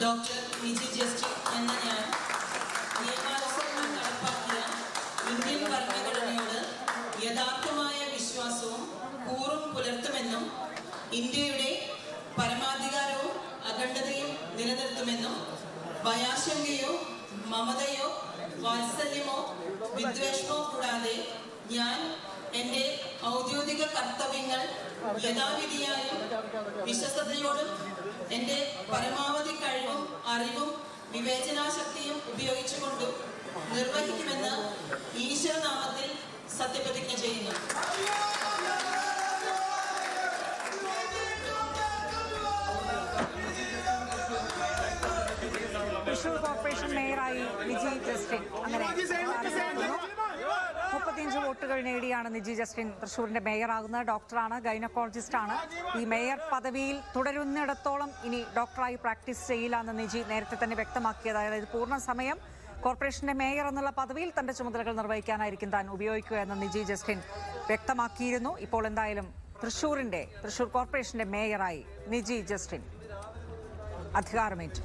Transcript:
Doctor Viji Justin എന്ന ഞാൻ നിയമാനുസരണം നടപ്പാക്കിയ ഇന്ത്യൻ ഭരണഘടനയോട് യഥാർത്ഥമായ വിശ്വാസവും കൂറും പുലർത്തുമെന്നും ഇന്ത്യയുടെ പരമാധികാരവും അഖണ്ഡതയും നിലനിർത്തുമെന്നും ഭയാശങ്കയോ മമതയോ വാത്സല്യമോ വിദ്വേഷമോ കൂടാതെ ഞാൻ എന്റെ ഔദ്യോഗിക കർത്തവ്യങ്ങൾ യഥാവിധിയായും വിശ്വസ്തയോടും എന്റെ പരമാവധി അറിവും വിവേചനാശക്തിയും ഉപയോഗിച്ചുകൊണ്ടും നിർവഹിക്കുമെന്ന് ഈശ്വരനാമത്തിൽ സത്യപ്രതിജ്ഞ ചെയ്യുന്നു. മേയറായി നിജി ജസ്റ്റിൻ അങ്ങനെ മുപ്പത്തിയഞ്ച് വോട്ടുകൾ നേടിയാണ് നിജി ജസ്റ്റിൻ തൃശൂരിന്റെ മേയറാകുന്നത്. ഡോക്ടറാണ് ഗൈനക്കോളജിസ്റ്റാണ്. ഈ മേയർ പദവിയിൽ തുടരുന്നിടത്തോളം ഇനി ഡോക്ടറായി പ്രാക്ടീസ് ചെയ്യില്ല എന്ന് നിജി നേരത്തെ തന്നെ വ്യക്തമാക്കിയത് അതായത് പൂർണ സമയം കോർപ്പറേഷന്റെ മേയർ എന്നുള്ള പദവിയിൽ തന്റെ ചുമതലകൾ നിർവഹിക്കാനായിരിക്കും താൻ ഉപയോഗിക്കുക എന്ന് നിജി ജസ്റ്റിൻ വ്യക്തമാക്കിയിരുന്നു. ഇപ്പോൾ എന്തായാലും തൃശൂരിന്റെ തൃശൂർ കോർപ്പറേഷന്റെ മേയറായി നിജി ജസ്റ്റിൻ അധികാരമേറ്റു.